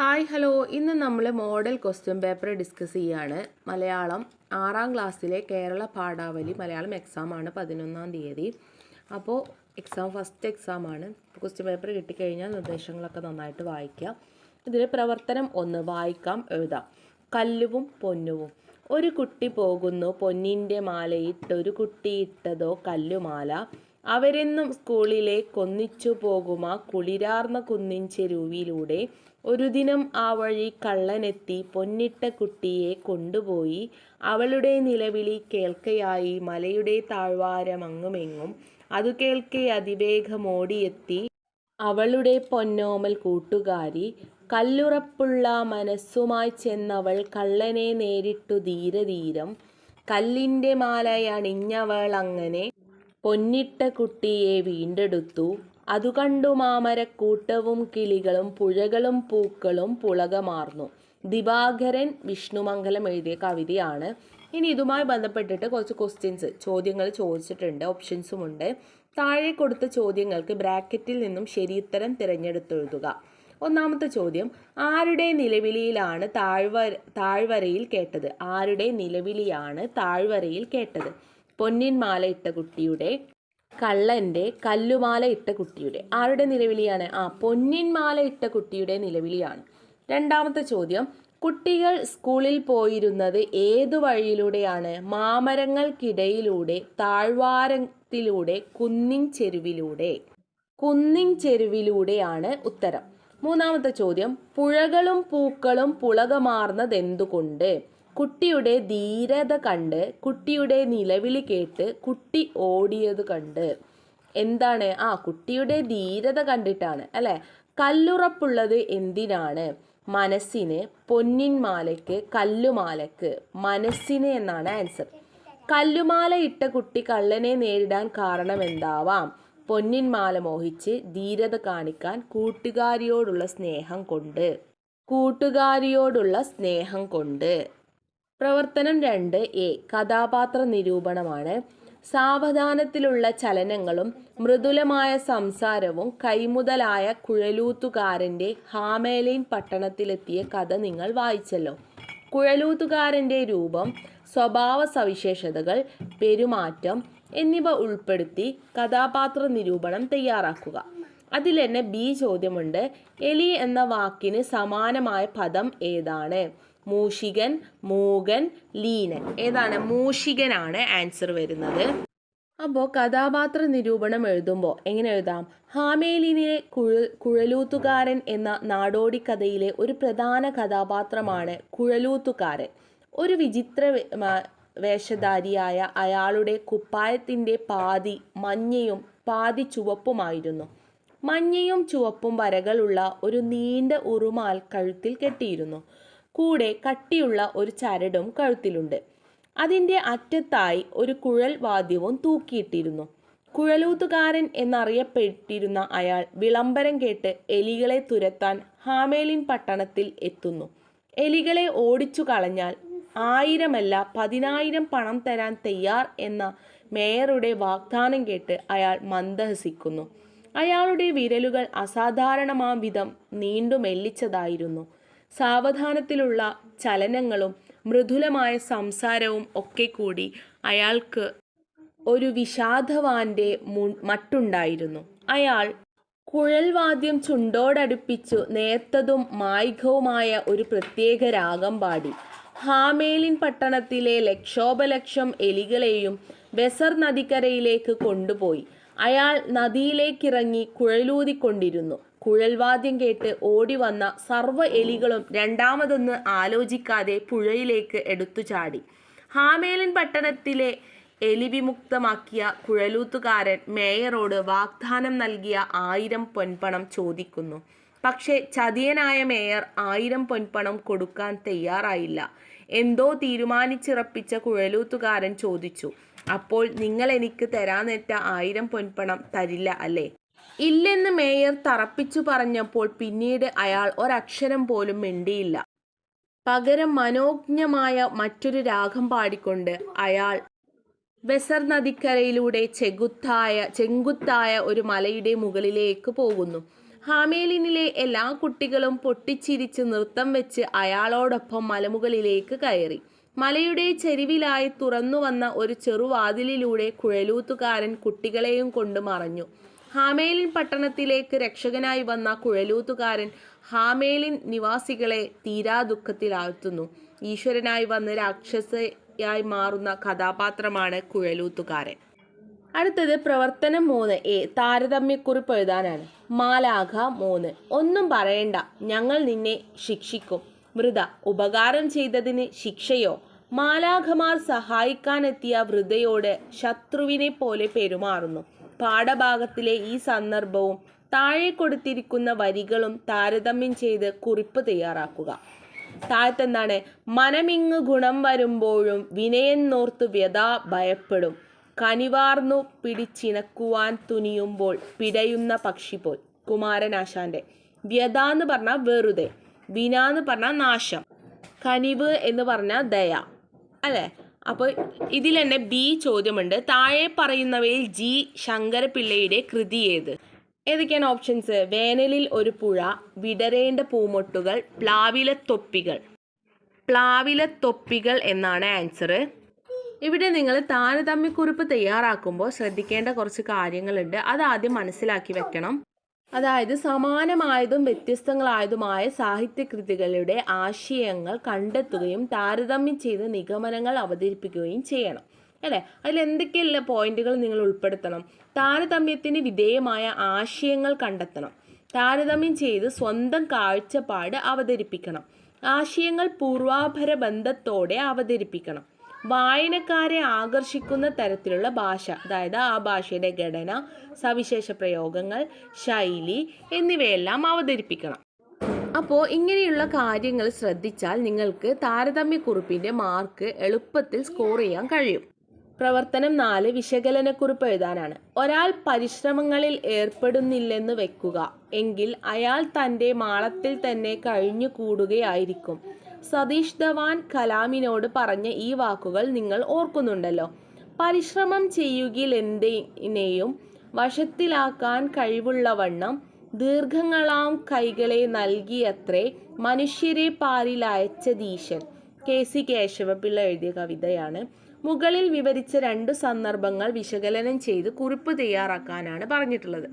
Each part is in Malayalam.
Hi hello. ഇന്ന് നമ്മൾ മോഡൽ ക്വസ്റ്റ്യൻ പേപ്പർ ഡിസ്കസ് ചെയ്യാണ്. മലയാളം ആറാം ക്ലാസ്സിലെ കേരള പാഠാവലി മലയാളം എക്സാം എക്സാമാണ് പതിനൊന്നാം തീയതി. അപ്പോൾ എക്സാം ഫസ്റ്റ് എക്സാം എക്സാമാണ് ക്വസ്റ്റ്യൻ പേപ്പർ കിട്ടിക്കഴിഞ്ഞാൽ നിർദ്ദേശങ്ങളൊക്കെ നന്നായിട്ട് വായിക്കാം. ഇതിൽ പ്രവർത്തനം ഒന്ന് വായിക്കാം എഴുതാം. കല്ലുവും പൊന്നുവും. ഒരു കുട്ടി പോകുന്നു പൊന്നിന്റെ മാലയിട്ടൊരു കുട്ടി ഇട്ടതോ കല്ലുമാല. അവരെന്നും സ്കൂളിലെ കൊന്നിച്ചു പോകുമ കുളിരാർന്ന കുന്നിൻ ചെരുവിലൂടെ. ഒരു ദിനം ആ വഴി കള്ളനെത്തി പൊന്നിട്ട കുട്ടിയെ കൊണ്ടുപോയി. അവളുടെ നിലവിളി കേൾക്കയായി. മലയുടെ താഴ്വാരമങ്ങുമെങ്ങും അതു കേൾക്കെ അതിവേഗമോടിയെത്തി. അവളുടെ പൊന്നോമൽ കൂട്ടുകാരി കല്ലുറപ്പുള്ള മനസ്സുമായി ചെന്നവൾ കള്ളനെ നേരിട്ടു ധീരധീരം. കല്ലിന്റെ മാലയണിഞ്ഞവൾ അങ്ങനെ പൊന്നിട്ട കുട്ടിയെ വീണ്ടെടുത്തു. അതു കണ്ടു മാമരക്കൂട്ടവും കിളികളും പുഴകളും പൂക്കളും പുളകമാർന്നു. ദിവാകരൻ വിഷ്ണുമംഗലം എഴുതിയ കവിതയാണ്. ഇനി ഇതുമായി ബന്ധപ്പെട്ടിട്ട് കുറച്ച് ക്വസ്റ്റ്യൻസ് ചോദ്യങ്ങൾ ചോദിച്ചിട്ടുണ്ട് ഓപ്ഷൻസും ഉണ്ട്. താഴെ കൊടുത്ത ചോദ്യങ്ങൾക്ക് ബ്രാക്കറ്റിൽ നിന്നും ശരിയുത്തരം തിരഞ്ഞെടുത്തെഴുതുക. ഒന്നാമത്തെ ചോദ്യം ആരുടെ നിലവിളിയിലാണ് താഴ്വര താഴ്വരയിൽ കേട്ടത്? ആരുടെ നിലവിളിയാണ് താഴ്വരയിൽ കേട്ടത്? പൊന്നിൻ ഇട്ട കുട്ടിയുടെ കള്ളന്റെ കല്ലുമാല ഇട്ട കുട്ടിയുടെ. ആരുടെ നിലവിളിയാണ്? ആ പൊന്നിൻ മാല ഇട്ട കുട്ടിയുടെ നിലവിളിയാണ്. രണ്ടാമത്തെ ചോദ്യം. കുട്ടികൾ സ്കൂളിൽ പോയിരുന്നത് ഏതു വഴിയിലൂടെയാണ്? മാമരങ്ങൾക്കിടയിലൂടെ താഴ്വാരത്തിലൂടെ കുന്നിൻ ചെരുവിലൂടെ. കുന്നിൻ ചെരുവിലൂടെയാണ് ഉത്തരം. മൂന്നാമത്തെ ചോദ്യം. പുഴകളും പൂക്കളും പുളകമാർന്നതെന്തുകൊണ്ട്? കുട്ടിയുടെ ധീരത കണ്ട് കുട്ടിയുടെ നിലവിളി കേട്ട് കുട്ടി ഓടിയത് കണ്ട്. എന്താണ്? ആ കുട്ടിയുടെ ധീരത കണ്ടിട്ടാണ് അല്ലെ? കല്ലുറപ്പുള്ളത് എന്തിനാണ്? മനസ്സിന് പൊന്നിൻ മാലയ്ക്ക് കല്ലുമാലയ്ക്ക്. മനസ്സിന് എന്നാണ് ആൻസർ. കല്ലുമാല ഇട്ട കുട്ടി കള്ളനെ നേരിടാൻ കാരണം എന്താവാം പൊന്നിൻ മാല മോഹിച്ച് ധീരത കാണിക്കാൻ കൂട്ടുകാരിയോടുള്ള സ്നേഹം കൊണ്ട്. കൂട്ടുകാരിയോടുള്ള സ്നേഹം കൊണ്ട്. പ്രവർത്തനം രണ്ട് എ. കഥാപാത്ര നിരൂപണമാണ്. സാവധാനത്തിലുള്ള ചലനങ്ങളും മൃദുലമായ സംസാരവും കൈമുതലായ കുഴലൂത്തുകാരന്റെ ഹാമേലൈൻ പട്ടണത്തിലെത്തിയ കഥ നിങ്ങൾ വായിച്ചല്ലോ. കുഴലൂത്തുകാരന്റെ രൂപം സ്വഭാവ സവിശേഷതകൾ പെരുമാറ്റം എന്നിവ ഉൾപ്പെടുത്തി കഥാപാത്ര നിരൂപണം തയ്യാറാക്കുക. അതിൽ തന്നെ ബി ചോദ്യമുണ്ട്. എലി എന്ന വാക്കിന് സമാനമായ പദം ഏതാണ്? മൂഷികൻ മൂകൻ ലീനൻ. ഏതാണ്? മൂഷികനാണ് ആൻസർ വരുന്നത്. അപ്പോൾ കഥാപാത്ര നിരൂപണം എഴുതുമ്പോൾ എങ്ങനെ എഴുതാം? ഹാമേലിനിലെ കുഴ കുഴലൂത്തുകാരൻ എന്ന നാടോടി കഥയിലെ ഒരു പ്രധാന കഥാപാത്രമാണ് കുഴലൂത്തുകാരൻ. ഒരു വിചിത്ര വേഷധാരിയായ അയാളുടെ കുപ്പായത്തിന്റെ പാതി മഞ്ഞയും പാതി ചുവപ്പുമായിരുന്നു. മഞ്ഞയും ചുവപ്പും വരകളുള്ള ഒരു നീണ്ട ഉറുമാൽ കഴുത്തിൽ കെട്ടിയിരുന്നു. കൂടെ കട്ടിയുള്ള ഒരു ചരടും കഴുത്തിലുണ്ട്. അതിന്റെ അറ്റത്തായി ഒരു കുഴൽ വാദ്യവും തൂക്കിയിട്ടിരുന്നു. കുഴലൂത്തുകാരൻ എന്നറിയപ്പെട്ടിരുന്ന അയാൾ വിളംബരം കേട്ട് എലികളെ തുരത്താൻ ഹാമേലിൻ പട്ടണത്തിൽ എത്തുന്നു. എലികളെ ഓടിച്ചു കളഞ്ഞാൽ ആയിരമല്ല പതിനായിരം പണം തരാൻ തയ്യാർ എന്ന മേയറുടെ വാഗ്ദാനം കേട്ട് അയാൾ മന്ദഹസിക്കുന്നു. അയാളുടെ വിരലുകൾ അസാധാരണമാം വിധം നീണ്ടു മെല്ലിച്ചതായിരുന്നു. സാവധാനത്തിലുള്ള ചലനങ്ങളും മൃദുലമായ സംസാരവും ഒക്കെ കൂടി അയാൾക്ക് ഒരു വിഷാദവാന്റെ മട്ടുണ്ടായിരുന്നു. അയാൾ കുഴൽവാദ്യം ചുണ്ടോടടുപ്പിച്ചു നേർത്തതും മായികവുമായ ഒരു പ്രത്യേക രാഗം പാടി. ഹാമേലിൻ പട്ടണത്തിലെ ലക്ഷോപലക്ഷം എലികളെയും വെസർ നദിക്കരയിലേക്ക് കൊണ്ടുപോയി. അയാൾ നദിയിലേക്കിറങ്ങി കുഴലൂതിക്കൊണ്ടിരുന്നു. കുഴൽവാദ്യം കേട്ട് ഓടി വന്ന സർവ എലികളും രണ്ടാമതൊന്ന് ആലോചിക്കാതെ പുഴയിലേക്ക് എടുത്തു ചാടി ഹാമേലിൻ പട്ടണത്തിലെ എലിവിമുക്തമാക്കിയ കുഴലൂത്തുകാരൻ മേയറോട് വാഗ്ദാനം നൽകിയ ആയിരം പൊൻപണം ചോദിക്കുന്നു. പക്ഷേ ചതിയനായ മേയർ ആയിരം പൊൻപണം കൊടുക്കാൻ തയ്യാറായില്ല. എന്തോ തീരുമാനിച്ചിറപ്പിച്ച കുഴലൂത്തുകാരൻ ചോദിച്ചു അപ്പോൾ നിങ്ങൾ എനിക്ക് തരാനെറ്റ ആയിരം പൊൻപണം തരില്ല അല്ലേ? ഇല്ലെന്ന് മേയർ തറപ്പിച്ചു പറഞ്ഞപ്പോൾ പിന്നീട് അയാൾ ഒരക്ഷരം പോലും മിണ്ടിയില്ല. പകരം മനോജ്ഞമായ മറ്റൊരു രാഗം പാടിക്കൊണ്ട് അയാൾ ബെസർ നദിക്കരയിലൂടെ ചെകുത്തായ ചെങ്കുത്തായ ഒരു മലയുടെ മുകളിലേക്ക് പോകുന്നു. ഹാമേലിനിലെ എല്ലാ കുട്ടികളും പൊട്ടിച്ചിരിച്ച് നൃത്തം വെച്ച് അയാളോടൊപ്പം മലമുകളിലേക്ക് കയറി. മലയുടെ ചെരുവിലായി തുറന്നു വന്ന ഒരു ചെറുവാതിലിലൂടെ കുഴലൂത്തുകാരൻ കുട്ടികളെയും കൊണ്ട് മറഞ്ഞു. ഹാമേലിൻ പട്ടണത്തിലേക്ക് രക്ഷകനായി വന്ന കുഴലൂത്തുകാരൻ ഹാമേലിൻ നിവാസികളെ തീരാ ദുഃഖത്തിലാഴ്ത്തുന്നു. ഈശ്വരനായി വന്ന് രാക്ഷസയായി മാറുന്ന കഥാപാത്രമാണ് കുഴലൂത്തുകാരൻ. അടുത്തത് പ്രവർത്തനം മൂന്ന്. എ താരതമ്യക്കുറിപ്പ് എഴുതാനാണ്. മാലാഖ മൂന്ന്. ഒന്നും പറയണ്ട. ഞങ്ങൾ നിന്നെ ശിക്ഷിക്കും. വൃത ഉപകാരം ചെയ്തതിന് ശിക്ഷയോ? മാലാഖമാർ സഹായിക്കാനെത്തിയ വൃതയോട് ശത്രുവിനെ പോലെ പെരുമാറുന്നു. പാഠഭാഗത്തിലെ ഈ സന്ദർഭവും താഴെ കൊടുത്തിരിക്കുന്ന വരികളും താരതമ്യം ചെയ്ത് കുറിപ്പ് തയ്യാറാക്കുക. താഴത്തെന്താണ്? മനമിങ്ങ് ഗുണം വരുമ്പോഴും വിനയെന്നോർത്ത് വ്യത ഭയപ്പെടും. കനിവാർന്നു പിടിച്ചിണക്കുവാൻ തുനിയുമ്പോൾ പിടയുന്ന പക്ഷി പോൽ കുമാരനാശാന്റെ വ്യത എന്ന് പറഞ്ഞാൽ വെറുതെ. വിന എന്ന് പറഞ്ഞാൽ നാശം. കനിവ് എന്ന് പറഞ്ഞാൽ ദയ. അല്ലേ? അപ്പോൾ ഇതിൽ തന്നെ ബി ചോദ്യമുണ്ട്. താഴെ പറയുന്നവയിൽ ജി ശങ്കരപിള്ളയുടെ കൃതി ഏത്? ഏതൊക്കെയാണ് ഓപ്ഷൻസ്? വേനലിൽ ഒരു പുഴ വിടരേണ്ട പൂമൊട്ടുകൾ പ്ലാവിലത്തൊപ്പികൾ പ്ലാവിലത്തൊപ്പികൾ പ്ലാവില തൊപ്പികൾ എന്നാണ് ആൻസർ ഇവിടെ നിങ്ങൾ താരതമ്യക്കുറിപ്പ് തയ്യാറാക്കുമ്പോൾ ശ്രദ്ധിക്കേണ്ട കുറച്ച് കാര്യങ്ങളുണ്ട്. അത് ആദ്യം മനസ്സിലാക്കി വെക്കണം. അതായത് സമാനമായതും വ്യത്യസ്തങ്ങളായതുമായ സാഹിത്യകൃതികളുടെ ആശയങ്ങൾ കണ്ടെത്തുകയും താരതമ്യം ചെയ്ത് നിഗമനങ്ങൾ അവതരിപ്പിക്കുകയും ചെയ്യണം. അല്ലേ? അതിൽ എന്തൊക്കെയുള്ള പോയിന്റുകൾ നിങ്ങൾ ഉൾപ്പെടുത്തണം? താരതമ്യത്തിന് വിധേയമായ ആശയങ്ങൾ കണ്ടെത്തണം. താരതമ്യം ചെയ്ത് സ്വന്തം കാഴ്ചപ്പാട് അവതരിപ്പിക്കണം. ആശയങ്ങൾ പൂർവാഭര ബന്ധത്തോടെ അവതരിപ്പിക്കണം. വായനക്കാരെ ആകർഷിക്കുന്ന തരത്തിലുള്ള ഭാഷ അതായത് ആ ഭാഷയുടെ ഘടന സവിശേഷ പ്രയോഗങ്ങൾ ശൈലി എന്നിവയെല്ലാം അവതരിപ്പിക്കണം. അപ്പോൾ ഇങ്ങനെയുള്ള കാര്യങ്ങൾ ശ്രദ്ധിച്ചാൽ നിങ്ങൾക്ക് താരതമ്യക്കുറിപ്പിന്റെ മാർക്ക് എളുപ്പത്തിൽ സ്കോർ ചെയ്യാൻ കഴിയും. പ്രവർത്തനം നാല് വിശകലനക്കുറിപ്പ് എഴുതാനാണ്. ഒരാൾ പരിശ്രമങ്ങളിൽ ഏർപ്പെടുന്നില്ലെന്ന് വെക്കുക എങ്കിൽ അയാൾ തന്റെ മാളത്തിൽ തന്നെ കഴിഞ്ഞു കൂടുകയായിരിക്കും സതീഷ് ധവാൻ കലാമിനോട് പറഞ്ഞ ഈ വാക്കുകൾ നിങ്ങൾ ഓർക്കുന്നുണ്ടല്ലോ. പരിശ്രമം ചെയ്യുകിൽ എന്തിനെയും വശത്തിലാക്കാൻ കഴിവുള്ളവണ്ണം ദീർഘങ്ങളാം കൈകളെ നൽകിയത്രേ മനുഷ്യരെ പാലിലയച്ച ദീശൻ കെ സി കേശവപിള്ള എഴുതിയ കവിതയാണ്. മുകളിൽ വിവരിച്ച രണ്ട് സന്ദർഭങ്ങൾ വിശകലനം ചെയ്ത് കുറിപ്പ് തയ്യാറാക്കാനാണ് പറഞ്ഞിട്ടുള്ളത്.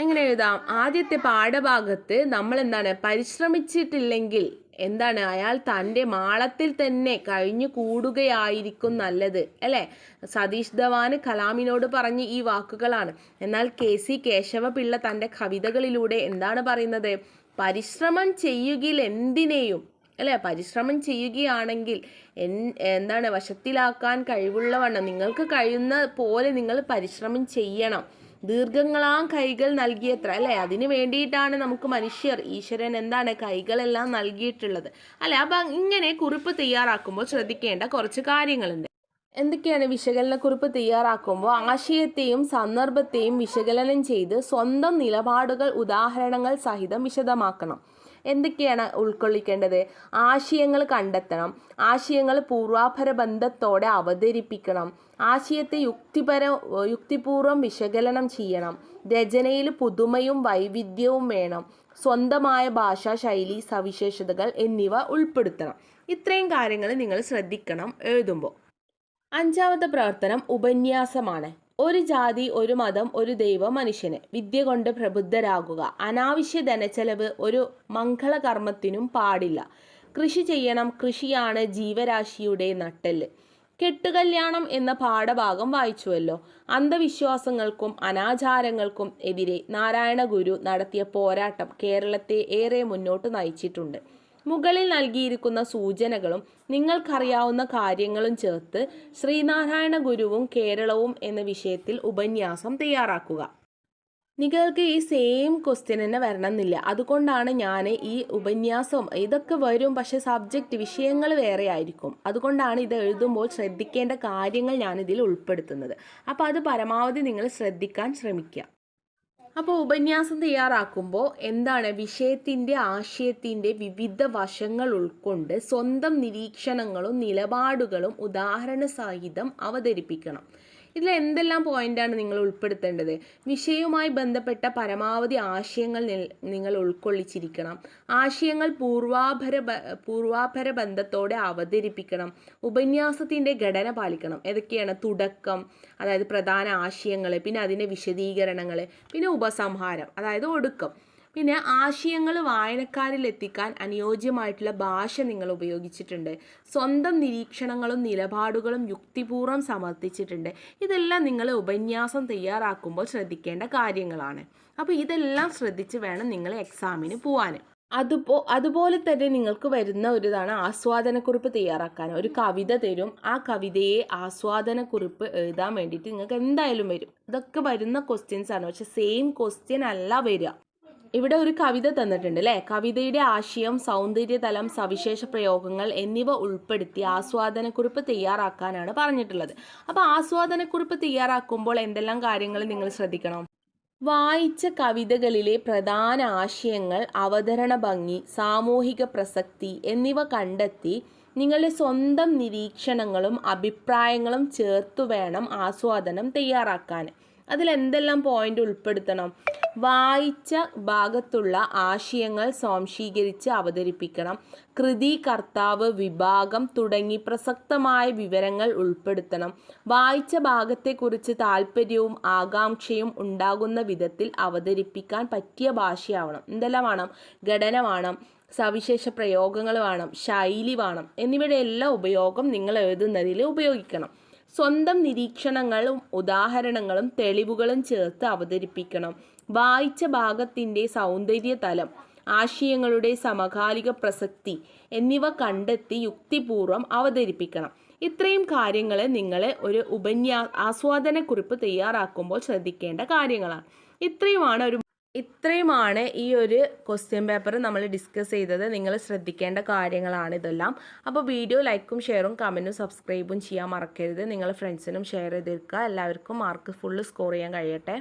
എങ്ങനെ എഴുതാം? ആദ്യത്തെ പാഠഭാഗത്ത് നമ്മൾ എന്താണ് പരിശ്രമിച്ചിട്ടില്ലെങ്കിൽ എന്താണ്? അയാൾ തന്റെ മാളത്തിൽ തന്നെ കഴിഞ്ഞു കൂടുകയായിരിക്കും നല്ലത് അല്ലേ? സതീഷ് ധവാന് കലാമിനോട് പറഞ്ഞ ഈ വാക്കുകളാണ്. എന്നാൽ കെ സി കേശവപിള്ള തന്റെ കവിതകളിലൂടെ എന്താണ് പറയുന്നത്? പരിശ്രമം ചെയ്യുകിൽ എന്തിനേയും അല്ലേ? പരിശ്രമം ചെയ്യുകയാണെങ്കിൽ എൻ എന്താണ്? വശത്തിലാക്കാൻ കഴിവുള്ളവണ്ണം. നിങ്ങൾക്ക് കഴിയുന്ന പോലെ നിങ്ങൾ പരിശ്രമം ചെയ്യണം. ദീർഘങ്ങളാം കൈകൾ നൽകിയത്ര അല്ലേ? അതിന് വേണ്ടിയിട്ടാണ് നമുക്ക് മനുഷ്യർ ഈശ്വരൻ എന്താണ് കൈകളെല്ലാം നൽകിയിട്ടുള്ളത്. അല്ലെ? അപ്പം ഇങ്ങനെ കുറിപ്പ് തയ്യാറാക്കുമ്പോൾ ശ്രദ്ധിക്കേണ്ട കുറച്ച് കാര്യങ്ങളുണ്ട്. എന്തൊക്കെയാണ് വിശകലനക്കുറിപ്പ് തയ്യാറാക്കുമ്പോൾ? ആശയത്തെയും സന്ദർഭത്തെയും വിശകലനം ചെയ്ത് സ്വന്തം നിലപാടുകൾ ഉദാഹരണങ്ങൾ സഹിതം വിശദമാക്കണം. എന്തൊക്കെയാണ് ഉൾക്കൊള്ളിക്കേണ്ടത്? ആശയങ്ങൾ കണ്ടെത്തണം. ആശയങ്ങൾ പൂർവാഭര ബന്ധത്തോടെ അവതരിപ്പിക്കണം. ആശയത്തെ യുക്തിപര യുക്തിപൂർവം വിശകലനം ചെയ്യണം. രചനയിൽ പുതുമയും വൈവിധ്യവും വേണം. സ്വന്തമായ ഭാഷാ ശൈലി സവിശേഷതകൾ എന്നിവ ഉൾപ്പെടുത്തണം. ഇത്രയും കാര്യങ്ങൾ നിങ്ങൾ ശ്രദ്ധിക്കണം എഴുതുമ്പോൾ. അഞ്ചാമത്തെ പ്രവർത്തനം ഉപന്യാസമാണ്. ഒരു ജാതി ഒരു മതം ഒരു ദൈവം മനുഷ്യന്. വിദ്യ കൊണ്ട് പ്രബുദ്ധരാകുക. അനാവശ്യ ധനച്ചെലവ് ഒരു മംഗളകർമ്മത്തിനും പാടില്ല. കൃഷി ചെയ്യണം. കൃഷിയാണ് ജീവരാശിയുടെ നട്ടെല്ല്. കെട്ടുകല്യാണം എന്ന പാഠഭാഗം വായിച്ചുവല്ലോ. അന്ധവിശ്വാസങ്ങൾക്കും അനാചാരങ്ങൾക്കും എതിരെ നാരായണ ഗുരു നടത്തിയ പോരാട്ടം കേരളത്തെ ഏറെ മുന്നോട്ട് നയിച്ചിട്ടുണ്ട്. മുകളിൽ നൽകിയിരിക്കുന്ന സൂചനകളും നിങ്ങൾക്കറിയാവുന്ന കാര്യങ്ങളും ചേർത്ത് ശ്രീനാരായണ ഗുരുവും കേരളവും എന്ന വിഷയത്തിൽ ഉപന്യാസം തയ്യാറാക്കുക. നിങ്ങൾക്ക് ഈ സെയിം ക്വസ്റ്റ്യൻ തന്നെ വരണമെന്നില്ല. അതുകൊണ്ടാണ് ഞാൻ ഈ ഉപന്യാസം ഇതൊക്കെ വരും പക്ഷേ സബ്ജക്റ്റ് വിഷയങ്ങൾ വേറെ ആയിരിക്കും. അതുകൊണ്ടാണ് ഇത് എഴുതുമ്പോൾ ശ്രദ്ധിക്കേണ്ട കാര്യങ്ങൾ ഞാനിതിൽ ഉൾപ്പെടുത്തുന്നത്. അപ്പോൾ അത് പരമാവധി നിങ്ങൾ ശ്രദ്ധിക്കാൻ ശ്രമിക്കുക. അപ്പോൾ ഉപന്യാസം തയ്യാറാക്കുമ്പോൾ എന്താണ് വിഷയത്തിന്റെ ആശയത്തിന്റെ വിവിധ വശങ്ങൾ ഉൾക്കൊണ്ട് സ്വന്തം നിരീക്ഷണങ്ങളും നിലപാടുകളും ഉദാഹരണ സഹിതം അവതരിപ്പിക്കണം. ഇതിൽ എന്തെല്ലാം പോയിന്റാണ് നിങ്ങൾ ഉൾപ്പെടുത്തേണ്ടത്? വിഷയവുമായി ബന്ധപ്പെട്ട പരമാവധി ആശയങ്ങൾ നിങ്ങൾ ഉൾക്കൊള്ളിച്ചിരിക്കണം. ആശയങ്ങൾ പൂർവാഭര പൂർവാഭര ബന്ധത്തോടെ അവതരിപ്പിക്കണം. ഉപന്യാസത്തിന്റെ ഘടന പാലിക്കണം. ഏതൊക്കെയാണ്? തുടക്കം അതായത് പ്രധാന ആശയങ്ങൾ പിന്നെ അതിന്റെ വിശദീകരണങ്ങൾ പിന്നെ ഉപസംഹാരം അതായത് ഒടുക്കം. പിന്നെ ആശയങ്ങൾ വായനക്കാരിൽ എത്തിക്കാൻ അനുയോജ്യമായിട്ടുള്ള ഭാഷ നിങ്ങൾ ഉപയോഗിച്ചിട്ടുണ്ട്. സ്വന്തം നിരീക്ഷണങ്ങളും നിലപാടുകളും യുക്തിപൂർവം സമർത്ഥിച്ചിട്ടുണ്ട്. ഇതെല്ലാം നിങ്ങൾ ഉപന്യാസം തയ്യാറാക്കുമ്പോൾ ശ്രദ്ധിക്കേണ്ട കാര്യങ്ങളാണ്. അപ്പോൾ ഇതെല്ലാം ശ്രദ്ധിച്ച് വേണം നിങ്ങൾ എക്സാമിന് പോവാൻ അതുപോ അതുപോലെ തന്നെ നിങ്ങൾക്ക് വരുന്ന ഒരു ഇതാണ് ആസ്വാദനക്കുറിപ്പ് തയ്യാറാക്കാൻ. ഒരു കവിത തരും. ആ കവിതയെ ആസ്വാദനക്കുറിപ്പ് എഴുതാൻ വേണ്ടിയിട്ട് നിങ്ങൾക്ക് എന്തായാലും വരും. ഇതൊക്കെ വരുന്ന ക്വസ്റ്റ്യൻസ് ആണ്. പക്ഷെ സെയിം ക്വസ്റ്റ്യൻ അല്ല വരിക. ഇവിടെ ഒരു കവിത തന്നിട്ടുണ്ട് അല്ലേ കവിതയുടെ ആശയം സൗന്ദര്യതലം സവിശേഷ പ്രയോഗങ്ങൾ എന്നിവ ഉൾപ്പെടുത്തി ആസ്വാദനക്കുറിപ്പ് തയ്യാറാക്കാനാണ് പറഞ്ഞിട്ടുള്ളത്. അപ്പോൾ ആസ്വാദനക്കുറിപ്പ് തയ്യാറാക്കുമ്പോൾ എന്തെല്ലാം കാര്യങ്ങൾ നിങ്ങൾ ശ്രദ്ധിക്കണം? വായിച്ച കവിതകളിലെ പ്രധാന ആശയങ്ങൾ അവതരണ ഭംഗി സാമൂഹിക പ്രസക്തി എന്നിവ കണ്ടെത്തി നിങ്ങളുടെ സ്വന്തം നിരീക്ഷണങ്ങളും അഭിപ്രായങ്ങളും ചേർത്തു വേണം ആസ്വാദനം തയ്യാറാക്കാൻ. അതിൽ എന്തെല്ലാം പോയിന്റ് ഉൾപ്പെടുത്തണം? വായിച്ച ഭാഗത്തുള്ള ആശയങ്ങൾ സ്വാംശീകരിച്ച് അവതരിപ്പിക്കണം. കൃതി കർത്താവ് വിഭാഗം തുടങ്ങി പ്രസക്തമായ വിവരങ്ങൾ ഉൾപ്പെടുത്തണം. വായിച്ച ഭാഗത്തെക്കുറിച്ച് താല്പര്യവും ആകാംക്ഷയും ഉണ്ടാകുന്ന വിധത്തിൽ അവതരിപ്പിക്കാൻ പറ്റിയ ഭാഷയാവണം. എന്തെല്ലാം വേണം ഘടന വേണം സവിശേഷ പ്രയോഗങ്ങൾ വേണം ശൈലി വേണം. എന്നിവയുടെ എല്ലാ ഉപയോഗം നിങ്ങൾ എഴുതുന്നതിൽ ഉപയോഗിക്കണം. സ്വന്തം നിരീക്ഷണങ്ങളും ഉദാഹരണങ്ങളും തെളിവുകളും ചേർത്ത് അവതരിപ്പിക്കണം. വായിച്ച ഭാഗത്തിന്റെ സൗന്ദര്യതലം ആശയങ്ങളുടെ സമകാലിക പ്രസക്തി എന്നിവ കണ്ടെത്തി യുക്തിപൂർവം അവതരിപ്പിക്കണം. ഇത്രയും കാര്യങ്ങളെ നിങ്ങളെ ഒരു ഉപന്യാ ആസ്വാദനക്കുറിപ്പ് തയ്യാറാക്കുമ്പോൾ ശ്രദ്ധിക്കേണ്ട കാര്യങ്ങളാണ്. ഇത്രയുമാണ് ഒരു ഇത്രയുമാണ് ഈ ഒരു ക്വസ്റ്റ്യൻ പേപ്പർ നമ്മൾ ഡിസ്കസ് ചെയ്തത്. നിങ്ങൾ ശ്രദ്ധിക്കേണ്ട കാര്യങ്ങളാണ് ഇതെല്ലാം. അപ്പോൾ വീഡിയോ ലൈക്കും ഷെയറും കമന്റും സബ്സ്ക്രൈബും ചെയ്യാൻ മറക്കരുത്. നിങ്ങൾ ഫ്രണ്ട്സിനും ഷെയർ ചെയ്തിരിക്കുക എല്ലാവർക്കും മാർക്ക് ഫുള്ള് സ്കോർ ചെയ്യാൻ കഴിയട്ടെ.